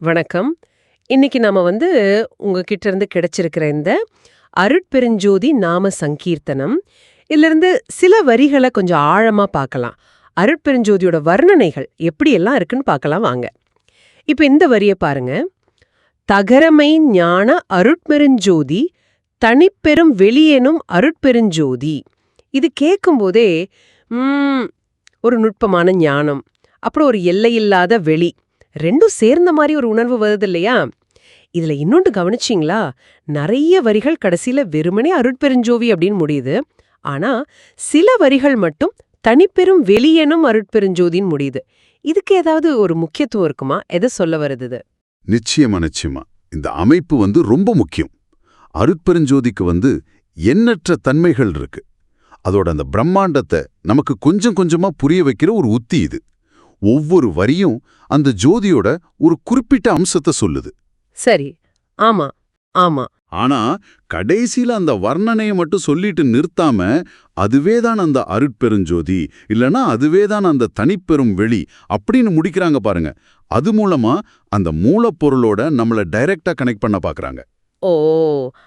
வணக்கம். இன்னைக்கு நாம வந்து உங்ககிட்ட இருந்து கிடைச்சிருக்கிற இந்த அருட்பெருஞ்சோதி நாம சங்கீர்த்தனம். இதுல இருந்து சில வரிகளை கொஞ்சம் ஆழமா பார்க்கலாம். அருட்பெருஞ்சோதியோட வர்ணனைகள் எப்படியெல்லாம் இருக்குன்னு பார்க்கலாம் வாங்க. இப்ப இந்த வரியை பாருங்க. தகரமை ஞான அருட்பெருஞ்சோதி தனிப்பெரும் வெளியேனும் அருட்பெருஞ்சோதி. இது கேட்கும்போதே ஒரு நுட்பமான ஞானம். அப்புறம் ஒரு எல்லையில்லாத வெளி. ரெண்டும் சேர்ந்த மாதிரி ஒரு உணர்வு வருது இல்லையா? இதுல இன்னொன்று கவனிச்சிங்களா? நிறைய வரிகள் கடைசியில வெறுமனே அருட்பெருஞ்சோவி அப்படின்னு முடியுது. ஆனா சில வரிகள் மட்டும் தனிப்பெரும் வெளியெனும் அருட்பெருஞ்சோதின்னு முடியுது. இதுக்கு ஏதாவது ஒரு முக்கியத்துவம் இருக்குமா? எதை சொல்ல வருது நிச்சயமா நிச்சயமா. இந்த அமைப்பு வந்து ரொம்ப முக்கியம். அருட்பெருஞ்சோதிக்கு வந்து எண்ணற்ற தன்மைகள் இருக்கு. அதோட அந்த பிரம்மாண்டத்தை நமக்கு கொஞ்சம் கொஞ்சமா புரிய வைக்கிற ஒரு உத்தி இது. ஒவ்வொரு வரியும் அந்த ஜோதியோட ஒரு குறிப்பிட்ட அம்சத்தை சொல்லுது. சரி. ஆமா. ஆமா. ஆனா கடைசியில அந்த வர்ணனையை மட்டும் சொல்லிட்டு நிறுத்தாம அதுவே தான் அந்த அருட்பெருஞ்சோதி இல்லனா அதுவே தான் அந்த தனிப்பெரும் வெளி அப்படின்னு முடிக்கிறாங்க பாருங்க. அது மூலமா அந்த மூலப்பொருளோட நம்மள டைரக்டா கனெக்ட் பண்ண பாக்குறாங்க. ஓ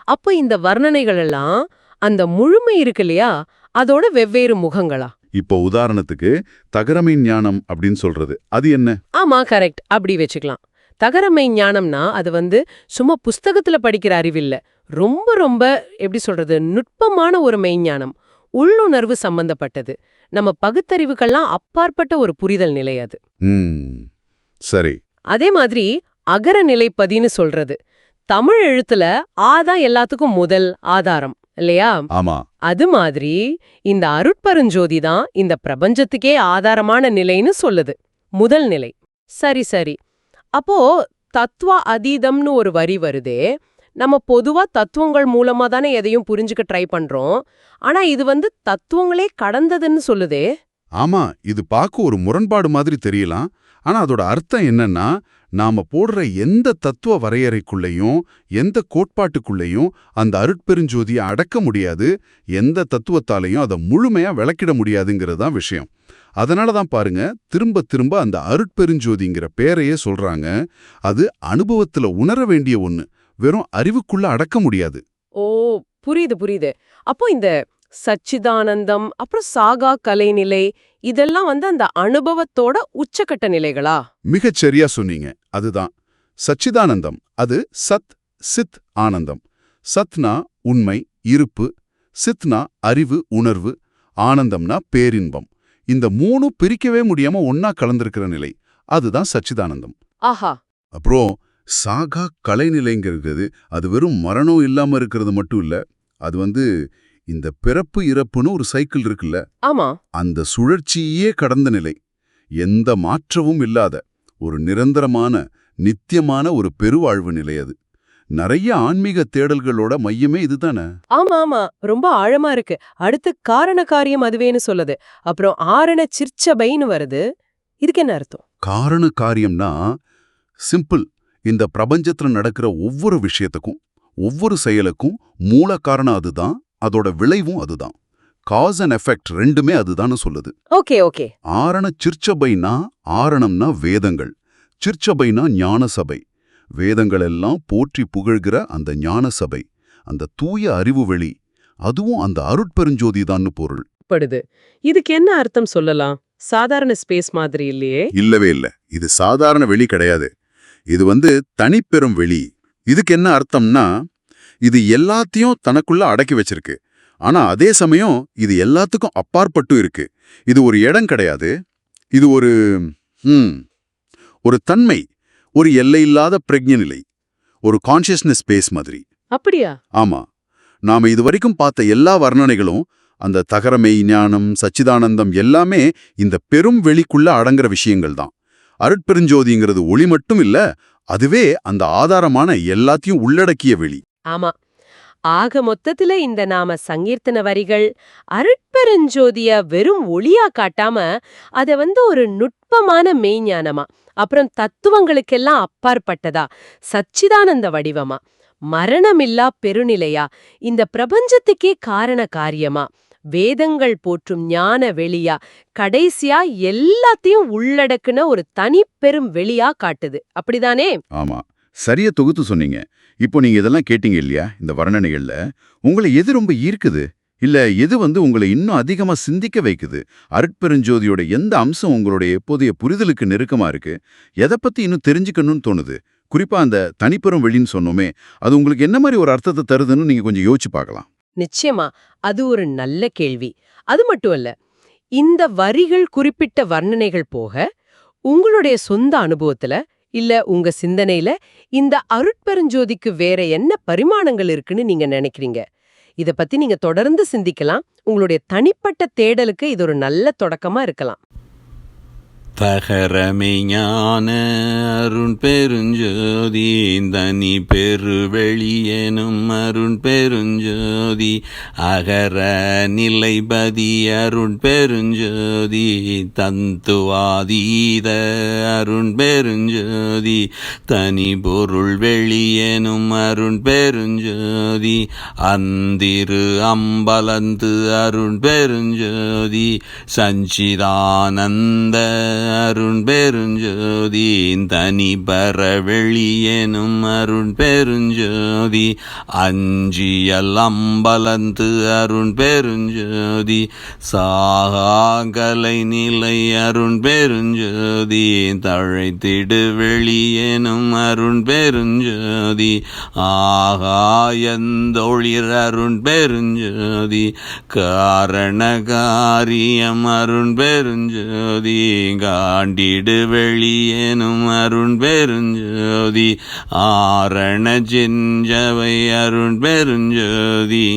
அப்போ இந்த வர்ணனைகள் எல்லாம் அந்த முழுமை இருக்கு இல்லையா? அதோட வெவ்வேறு முகங்களா? இப்போ உதாரணத்துக்கு தகரமை ஞானம் அப்படின்னு சொல்றது. அது என்ன? ஆமா கரெக்ட் அப்படி வச்சுக்கலாம். தகரமை ஞானம்னா அது வந்து சும்மா புஸ்தகத்துல படிக்கிற அறிவில்ல. ரொம்ப ரொம்ப எப்படி சொல்றது? நுட்பமான ஒரு மெய்ஞானம் உள்ளுணர்வு சம்பந்தப்பட்டது. நம்ம பகுத்தறிவுக்கெல்லாம் அப்பாற்பட்ட ஒரு புரிதல் நிலை அது. சரி. அதே மாதிரி அகர நிலைப்பதின்னு சொல்றது. தமிழ் எழுத்துல ஆதான் எல்லாத்துக்கும் முதல் ஆதாரம். இல்லையா? ஆமா. அது மாதிரி இந்த அருட்பெருஞ்சோதி தான் இந்த பிரபஞ்சத்துக்கே ஆதாரமான நிலைன்னு சொல்லுது. முதல் நிலை. சரி சரி. அப்போ தத்துவ அதீதம்னு ஒரு வரி வருதே. நம்ம பொதுவா தத்துவங்கள் மூலமா தானே எதையும் புரிஞ்சுக்க ட்ரை பண்றோம். ஆனா இது வந்து தத்துவங்களே கடந்ததுன்னு சொல்லுதே. ஆமா இது பார்க்க ஒரு முரண்பாடு மாதிரி தெரியலாம். ஆனா அதோட அர்த்தம் என்னன்னா நாம போடுற எந்த தத்துவ வரையறைக்குள்ளேயும் எந்த கோட்பாட்டுக்குள்ளேயும் அந்த அருட்பெருஞ்சோதியை அடக்க முடியாது. எந்த தத்துவத்தாலையும் அதை முழுமையா விளக்கிட முடியாதுங்கிறது தான் விஷயம். அதனால தான் பாருங்க திரும்ப திரும்ப அந்த அருட்பெருஞ்சோதிங்கிற பேரையே சொல்றாங்க. அது அனுபவத்துல உணர வேண்டிய ஒண்ணு. வெறும் அறிவுக்குள்ள அடக்க முடியாது. ஓ புரியுது புரியுது. அப்போ இந்த சச்சிதானந்தம் அப்புறம் சாகா கலைநிலை இதெல்லாம் வந்து அந்த அனுபவத்தோட உச்சக்கட்ட நிலைகளா? மிகச் சரியா சொன்னீங்க. அதுதான். சச்சிதானந்தம். அது சத் சித் ஆனந்தம். சத்னா உண்மை இருப்பு. சித்னா அறிவு உணர்வு. ஆனந்தம்னா பேரின்பம். இந்த மூணு பிரிக்கவே முடியாம ஒன்னா கலந்திருக்கிற நிலை. அதுதான் சச்சிதானந்தம். ஆஹா. அப்புறம் சாகா கலைநிலைங்கிறது அது வெறும் மரணம் இல்லாம இருக்கிறது மட்டும் இல்ல அது வந்து இந்த பிறப்பு இறப்புன்னு ஒரு சைக்கிள் இருக்குல்ல? ஆமா. அந்த சுழற்சியே கடந்த நிலை. எந்த மாற்றமும் இல்லாத ஒரு நிரந்தரமான நித்தியமான ஒரு பெருவாழ்வு நிலை அது. நிறைய ஆன்மீக தேடல்களோட மையமே இதுதானே? ஆமா ஆமா. ரொம்ப ஆழமா இருக்கு. அடுத்து காரண காரியம் அதுவேன்னு சொல்லுது. அப்புறம் ஆரண சிற்சபைன்னு வருது. இதுக்கு என்ன அர்த்தம்? காரண காரியம்னா சிம்பிள். இந்த பிரபஞ்சத்துல நடக்கிற ஒவ்வொரு விஷயத்துக்கும் ஒவ்வொரு செயலுக்கும் மூல காரணம் அதுதான். அதோட விளைவும் அதுதான். காஸ் அண்ட் எஃபெக்ட் ரெண்டுமே அதுதான்னு சொல்லுது. Okay okay. ஆரண சிற்சபைனா ஆரணம்னா வேதங்கள். சிற்சபைனா ஞான சபை வேதங்கள் எல்லாம் போற்றி புகழ்கிற அந்த ஞான சபை அந்த தூய அறிவு வெளி. அதுவும் அந்த அருட்பெருஞ்சோதி பொருள். படுது. இதுக்கு என்ன அர்த்தம் சொல்லலாம்? சாதாரண ஸ்பேஸ் மாதிரி இல்லையே. இல்லவே இல்ல. இது சாதாரண வெளி கிடையாது. இது வந்து தனிப்பெரும் வெளி. இதுக்கு என்ன அர்த்தம்னா இது எல்லாத்தையும் தனக்குள்ள அடக்கி வச்சிருக்கு. ஆனா அதே சமயம் இது எல்லாத்துக்கும் அப்பாற்பட்டும் இருக்கு. இது ஒரு இடம் கிடையாது. இது ஒரு ம் ஒரு தன்மை ஒரு எல்லையில்லாத பிரக்ஞ நிலை ஒரு கான்ஷியஸ்னஸ் ஸ்பேஸ் மாதிரி. அப்படியா? ஆமா. நாம இதுவரைக்கும் பார்த்த எல்லா வர்ணனைகளும் அந்த தகரமை ஞானம் சச்சிதானந்தம் எல்லாமே இந்த பெரும் வெளிக்குள்ள அடங்குற விஷயங்கள் தான். அருட்பெருஞ்சோதிங்கிறது ஒளி மட்டும் இல்ல அதுவே அந்த ஆதாரமான எல்லாத்தையும் உள்ளடக்கிய வெளி. ஆமா. ஆக மொத்தத்துல இந்த நாம சங்கீர்த்தன வரிகள் அருட்பெருஞ்சோதிய வெறும் ஒளியா காட்டாம அத வந்து ஒரு நுட்பமான மெய்ஞானமா அப்புறம் தத்துவங்களுக்கெல்லாம் அப்பாற்பட்டதா சச்சிதானந்த வடிவமா மரணமில்லா பெருநிலையா இந்த பிரபஞ்சத்துக்கே காரண காரியமா வேதங்கள் போற்றும் ஞான வெளியா கடைசியா எல்லாத்தையும் உள்ளடக்குன ஒரு தனி பெரும் வெளியா காட்டுது. அப்படிதானே? ஆமா. சரியா தொகுத்து சொன்னீங்க. இப்போ நீங்க இதெல்லாம் கேட்டீங்க இல்லையா இந்த வர்ணனைகள்ல? உங்களை எது ரொம்ப ஈர்க்குது? இல்ல எது வந்து உங்களை இன்னும் அதிகமா சிந்திக்க வைக்குது? அருட்பெருஞ்சோதியோட எந்த அம்சம் உங்களுடைய எப்போதைய புரிதலுக்கு நெருக்கமா இருக்கு? எதை பத்தி இன்னும் தெரிஞ்சுக்கணும்னு தோணுது? குறிப்பா அந்த தனிப்பெரும் வெளின்னு சொன்னோமே அது உங்களுக்கு என்ன மாதிரி ஒரு அர்த்தத்தை தருதுன்னு நீங்க கொஞ்சம் யோசிச்சு பார்க்கலாம். நிச்சயமா அது ஒரு நல்ல கேள்வி. அது மட்டும் இல்ல இந்த வரிகள் குறிப்பிட்ட வர்ணனைகள் போக உங்களுடைய சொந்த அனுபவத்துல இல்ல உங்க சிந்தனையில இந்த அருட்பெருஞ்சோதிக்கு வேற என்ன பரிமாணங்கள் இருக்குன்னு நீங்க நினைக்கிறீங்க? இத பத்தி நீங்க தொடர்ந்து சிந்திக்கலாம். உங்களுடைய தனிப்பட்ட தேடலுக்கு இது ஒரு நல்ல தொடக்கமா இருக்கலாம். தகரமை ஞான அருண் பெருஞ்சோதி தனி பெருவெளியெனும் அருண் பெருஞ்சோதி அகர நிலைபதி அருண் பெருஞ்சோதி தந்துவாதீத அருண் பெருஞ்சோதி தனி பொருள் வெளியெனும் அருண் பெருஞ்சோதி அந்திரு அம்பலந்து அருண் பெருஞ்சோதி சஞ்சிதானந்த அருண் பெருஞ்சோதி தனி பரவெளியெனும் அருண் பெருஞ்சோதி அஞ்சியல் அம்பலந்து அருண் பெருஞ்சோதி சாகலை நிலை அருண் பெருஞ்சோதி தழைத்திடு வெளியெனும் அருண் பெருஞ்சோதி ஆகாயந்தொழிர் அருண் பெருஞ்சோதி காரணகாரியம் அருண் ஆண்டிடு வெளியேனும் அருண் பெருஞ்சோதி. ஆரண செஞ்சவை அருண் பெருஞ்சோதி.